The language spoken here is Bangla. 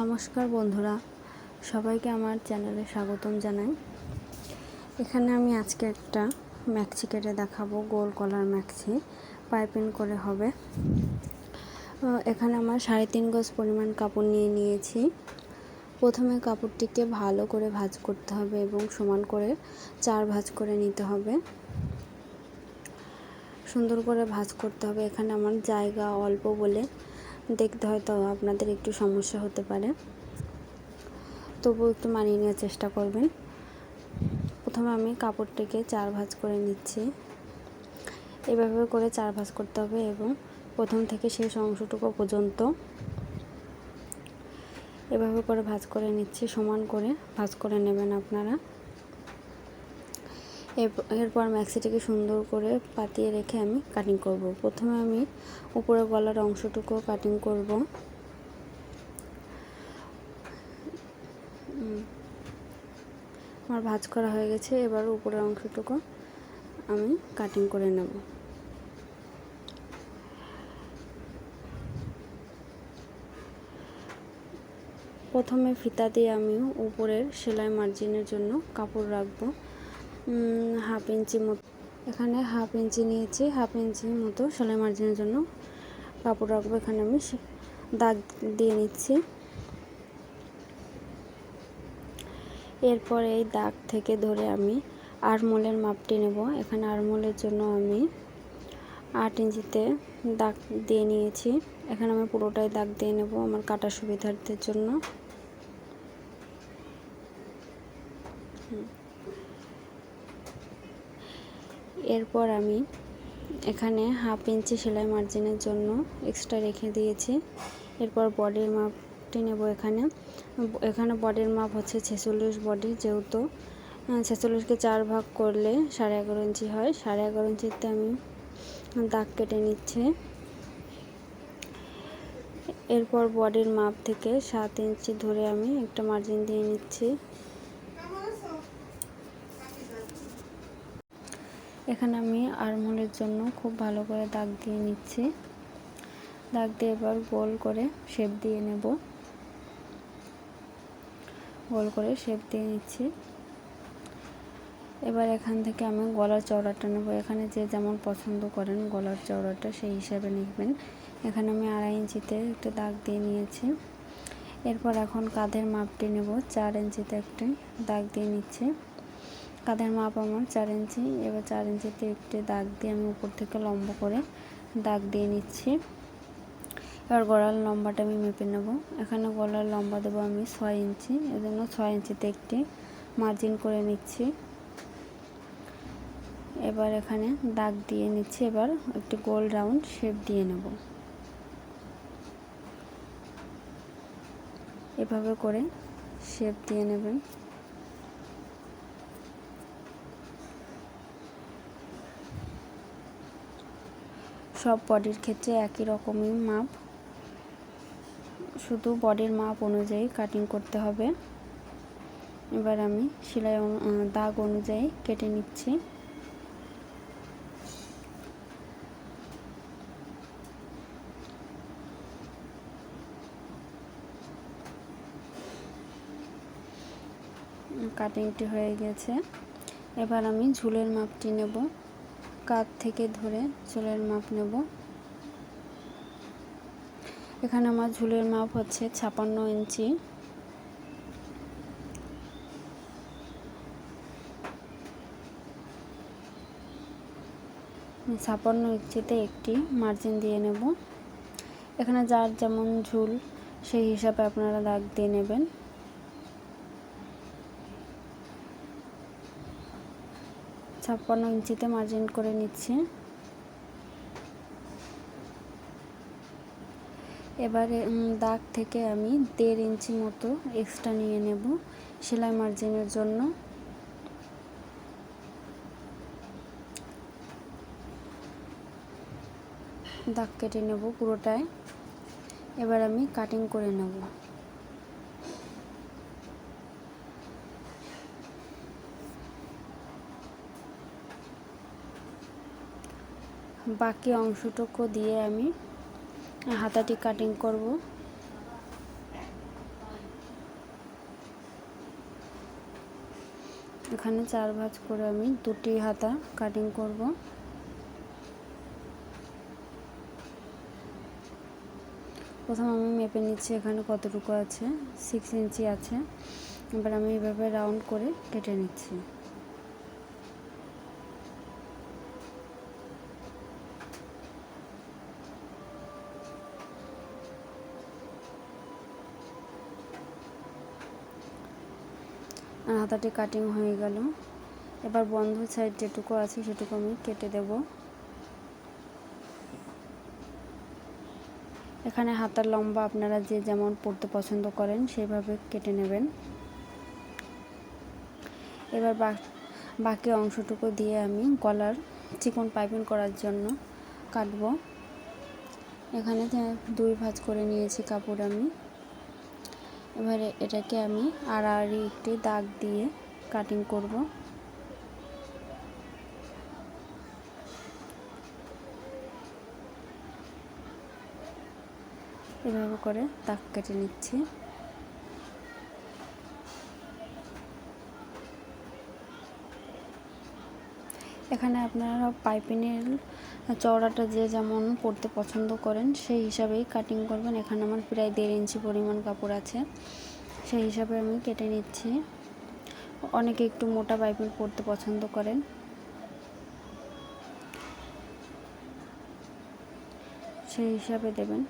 নমস্কার বন্ধুরা, সবাইকে আমার চ্যানেলে স্বাগতম জানাই। এখানে আমি আজকে একটা ম্যাক্সি কেটে দেখাবো, গোল কলার ম্যাক্সি পাইপিং করে হবে। এখানে আমার সাড়ে তিন গজ পরিমাণ কাপড় নিয়ে নিয়েছি। প্রথমে কাপড়টিকে ভালো করে ভাজ করতে হবে এবং সমান করে চার ভাঁজ করে নিতে হবে। সুন্দর করে ভাঁজ করতে হবে। এখানে আমার জায়গা অল্প বলে দেখতে হয়তো আপনাদের একটু সমস্যা হতে পারে। তবুও একটু মানিয়ে নেওয়ার চেষ্টা করবেন। প্রথমে আমি কাপড়টিকে চার ভাঁজ করে নিচ্ছি। এভাবে করে চার ভাঁজ করতে হবে এবং প্রথম থেকে শেষ অংশটুকু পর্যন্ত এভাবে করে ভাঁজ করে নিচ্ছি। সমান করে ভাঁজ করে নেবেন আপনারা। এরপর ম্যাক্সিটিকে সুন্দর করে পাতিয়ে রেখে আমি কাটিং করব। প্রথমে আমি উপরে গলার অংশটুকু কাটিং করব। আমার ভাজ করা হয়ে গেছে। এবার উপরের অংশটুকু আমি কাটিং করে নেব। প্রথমে ফিতা দিয়ে আমি উপরের সেলাই মার্জিনের জন্য কাপড় রাখব। হাফ ইঞ্চি মতো এখানে হাফ ইঞ্চি নিয়েছি, হাফ ইঞ্চি মতো সেলাই মার্জিনের জন্য। কাপড় রাখব এখানে আমি দাগ দিয়ে নিচ্ছি। এরপর এই দাগ থেকে ধরে আমি আরমোলের মাপটি নেব। এখানে আরমোলের জন্য আমি আট ইঞ্চিতে দাগ দিয়ে নিয়েছি। এখানে আমি পুরোটাই দাগ দিয়ে নেব আমার কাটা সুবিধার্থের জন্য। এরপর আমি এখানে হাফ ইঞ্চি সেলাই মার্জিনের জন্য এক্সট্রা রেখে দিয়েছি। এরপর বডির মাপটি নেব এখানে। এখানে বডির মাপ হচ্ছে ছেচল্লিশ বডি যেহেতু ছেচল্লিশকে চার ভাগ করলে সাড়ে এগারো ইঞ্চি হয়। সাড়ে এগারো ইঞ্চিতে আমি দাগ কেটে নিচ্ছে। এরপর বডির মাপ থেকে সাত ইঞ্চি ধরে আমি একটা মার্জিন দিয়ে নিচ্ছি। এখানে আমি আরমোলের জন্য খুব ভালো করে দাগ দিয়ে নিচ্ছি। দাগ দিয়ে এবার গোল করে শেপ দিয়ে নেব। গোল করে শেপ দিয়ে নিচ্ছি। এবার এখান থেকে আমি গলার চওড়াটা নেব। এখানে যে যেমন পছন্দ করেন গলার চওড়াটা সেই হিসাবে নিবেন এখানে আমি আড়াই ইঞ্চিতে একটা দাগ দিয়ে নিয়েছি। এরপর এখন কাঁধের মাপটি নেব। চার ইঞ্চিতে একটি দাগ দিয়ে নিচ্ছি। কাঁধের মাপ আমার চার ইঞ্চি, এবার চার ইঞ্চিতে একটি দাগ দিয়ে আমি উপর থেকে লম্বা করে দাগ দিয়ে নিচ্ছি। এবার গলার লম্বাটা আমি মেপে নেব। এখানে গলার লম্বা দেবো আমি ছয় ইঞ্চি, এজন্য ছয় ইঞ্চিতে একটি মার্জিন করে নিচ্ছি। এবার এখানে দাগ দিয়ে নিচ্ছি, এবার একটি গোল রাউন্ড শেপ দিয়ে নেব। এভাবে করে শেপ দিয়ে নেবেন। সব বডির ক্ষেত্রে একই রকমই মাপ। শুধু বডির মাপ অনুযায়ী কাটিং করতে হবে। এবার আমি সেলাই দাগ অনুযায়ী কেটে নিচ্ছি। কাটিংটি হয়ে গেছে। এবার আমি ঝুলের মাপটি নেব। কাত থেকে ধরে চুলের মাপ নেব। এখানে আমার ঝুলের মাপ হচ্ছে ছাপান্ন ইঞ্চি। ছাপান্ন ইঞ্চিতে একটি মার্জিন দিয়ে নেব। এখানে যার যেমন ঝুল সেই হিসাবে আপনারা দাগ দিয়ে নেবেন। ছাপ্পান্ন ইঞ্চিতে মার্জিন করে নিচ্ছি। এবারে দাগ থেকে আমি দেড় ইঞ্চি মতো এক্সট্রা নিয়ে নেব সেলাই মার্জিনের জন্য। দাগ কেটে নেব পুরোটায়। এবার আমি কাটিং করে নেব। বাকি অংশটুকু দিয়ে আমি হাতাটি কাটিং করব। এখানে চার ভাঁজ করে আমি দুটি হাতা কাটিং করব। প্রথম আমি মেপে নিচ্ছি এখানে কতটুকু আছে সিক্স ইঞ্চি আছে। এবার আমি এভাবে রাউন্ড করে কেটে নিচ্ছি। আর হাতাটি কাটিং হয়ে গেল। এবার বন্ধ সাইড যেটুকু আছে সেটুকু আমি কেটে দেব। এখানে হাতার লম্বা আপনারা যে যেমন পড়তে পছন্দ করেন সেইভাবে কেটে নেবেন। এবার বাকি অংশটুকু দিয়ে আমি গলার চিকন পাইপিং করার জন্য কাটবো। এখানে দুই ভাঁজ করে নিয়েছি কাপড় আমি। এবারে এটাকে আমি আড়াআড়ি একটি দাগ দিয়ে কাটিং করব। এভাবে করে দাগ কেটে নিচ্ছি। এখানে আপনারা পাইপিনের চওড়াটা যে যেমন পড়তে পছন্দ করেন, সেই হিসাবেই কাটিং করবেন। এখানে আমার প্রায় দেড় ইঞ্চি পরিমাণ কাপড় আছে। সেই হিসাবে আমি কেটে নিচ্ছি। অনেকে একটু মোটা পাইপিং পরতে পছন্দ করেন। সেই হিসাবে দেবেন।